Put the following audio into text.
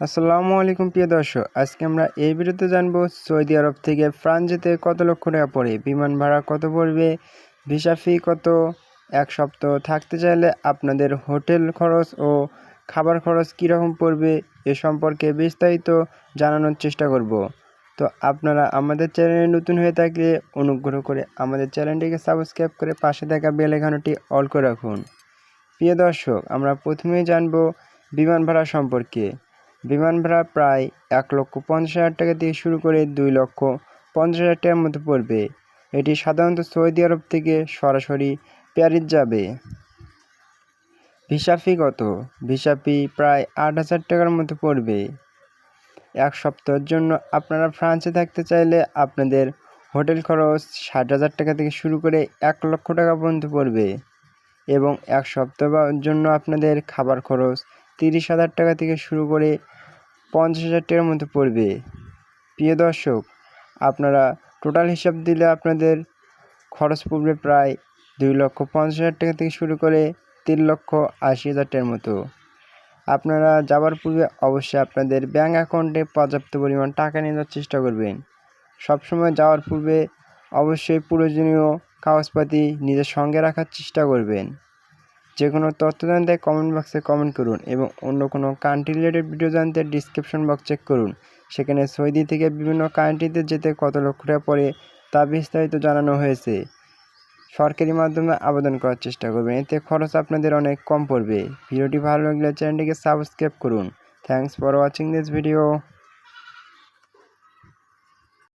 আসসালামু আলাইকুম, প্রিয় দর্শক। আজকে আমরা এই ভিডিওতে জানব সৌদি আরব থেকে ফ্রান্স যেতে কত লক্ষ টাকা পড়ে, বিমান ভাড়া কত পড়বে, ভিসা ফি কত, এক সপ্তাহ থাকতে চাইলে আপনাদের হোটেল খরচ ও খাবার খরচ কীরকম পড়বে এ সম্পর্কে বিস্তারিত জানানোর চেষ্টা করব। তো আপনারা আমাদের চ্যানেলে নতুন হয়ে থাকলে অনুগ্রহ করে আমাদের চ্যানেলটিকে সাবস্ক্রাইব করে পাশে থাকা বেল আইকনটি অল করে রাখুন। প্রিয় দর্শক, আমরা প্রথমেই জানব বিমান ভাড়া সম্পর্কে। বিমান ভাড়া প্রায় এক লক্ষ পঞ্চাশ হাজার টাকা থেকে শুরু করে দুই লক্ষ পঞ্চাশ হাজার টাকার মতো পড়বে। এটি সাধারণত সৌদি আরব থেকে সরাসরি প্যারিস যাবে। ভিসা ফি কত? ভিসা ফি প্রায় আট হাজার টাকার মতো পড়বে। এক সপ্তাহের জন্য আপনারা ফ্রান্সে থাকতে চাইলে আপনাদের হোটেল খরচ ষাট হাজার টাকা থেকে শুরু করে এক লক্ষ টাকা পর্যন্ত পড়বে এবং এক সপ্তাহের জন্য আপনাদের খাবার খরচ তিরিশ হাজার টাকা থেকে শুরু করে পঞ্চাশ হাজার টাকার মতো পড়বে। প্রিয় দর্শক, আপনারা টোটাল হিসাব দিলে আপনাদের খরচ পড়বে প্রায় দুই লক্ষ পঞ্চাশ হাজার টাকা থেকে শুরু করে তিন লক্ষ আশি হাজার টাকার মতো। আপনারা যাওয়ার পূর্বে অবশ্যই আপনাদের ব্যাঙ্ক অ্যাকাউন্টে পর্যাপ্ত পরিমাণ টাকা নিয়ে যাওয়ার চেষ্টা করবেন। সবসময় যাওয়ার পূর্বে অবশ্যই প্রয়োজনীয় কাগজপাতি নিজের সঙ্গে রাখার চেষ্টা করবেন। যে কোনো তথ্য জানতে কমেন্ট বক্সে কমেন্ট করুন এবং অন্য কোনো কান্ট্রি রিলেটেড ভিডিও জানতে ডিসক্রিপশন বক্স চেক করুন। সেখানে সৌদি থেকে বিভিন্ন কান্ট্রিতে যেতে কত লক্ষ টাকা পড়ে তা বিস্তারিত জানানো হয়েছে। সরকারি মাধ্যমে আবেদন করার চেষ্টা করবেন, এতে খরচ আপনাদের অনেক কম পড়বে। ভিডিওটি ভালো লাগলে চ্যানেলটিকে সাবস্ক্রাইব করুন। Thanks for watching this video